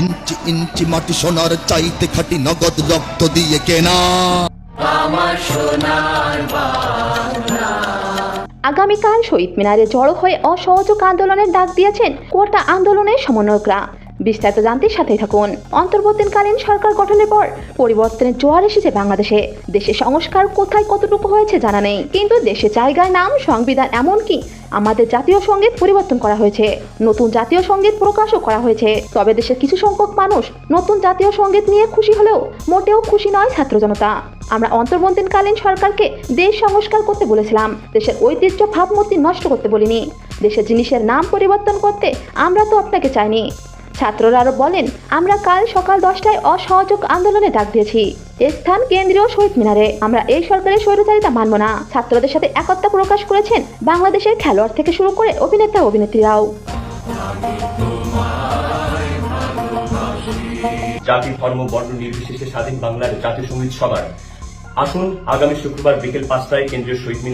ইঞ্চি ইঞ্চি মাটি সোনার চাইতে খাটি নগদ রক্ত দিয়ে কেনা। আমার সোনার আগামীকাল শহীদ মিনারে জড়ো হয়ে অসহযোগ আন্দোলনের ডাক দিয়েছেন কোটা আন্দোলনের সমন্বয়করা। বিস্তারিত জানতে সাথেই থাকুন। অন্তর্বর্তীকালীন সরকার গঠনের পর পরিবর্তনের জোয়ার এসেছে বাংলাদেশে। দেশে সংস্কার কোথায় কতটুকু হয়েছে জানা নেই। কিন্তু দেশে জায়গায় নাম, সংবিধান এমনকি আমাদের জাতীয় সংগীত পরিবর্তন করা হয়েছে। নতুন জাতীয় সংগীত প্রকাশও করা হয়েছে। তবে দেশের কিছু সংখ্যক মানুষ নতুন জাতীয় সংগীত নিয়ে খুশি হলেও মোটেও খুশি নয় ছাত্র জনতা। আমরা অন্তর্বর্তীকালীন সরকারকে দেশ সংস্কার করতে বলেছিলাম। দেশের ঐতিহ্য ভাবমূর্তি নষ্ট করতে বলিনি। দেশের জিনিসের নাম পরিবর্তন করতে আমরা তো আপনাকে চাইনি। ছাত্ররা আরও বলেন, আমরা কাল সকাল দশটায় অসহযোগ আন্দোলনে ডাক দিয়েছি। স্থান কেন্দ্রীয় শহীদ মিনারে। আমরা এই সরকারের স্বৈরচারিতা মানব না। ছাত্রদের সাথে একতা প্রকাশ করেছেন বাংলাদেশের খেলোয়াড় থেকে শুরু করে অভিনেতা অভিনেত্রীরাও। জাতি, ধর্ম, বর্ণ নির্বিশেষে স্বাধীন বাংলার জাতীয় সংগীত সবার আসুন আগামী শুক্রবার বিকেল পাঁচটায় কেন্দ্রীয় শহীদ মিনার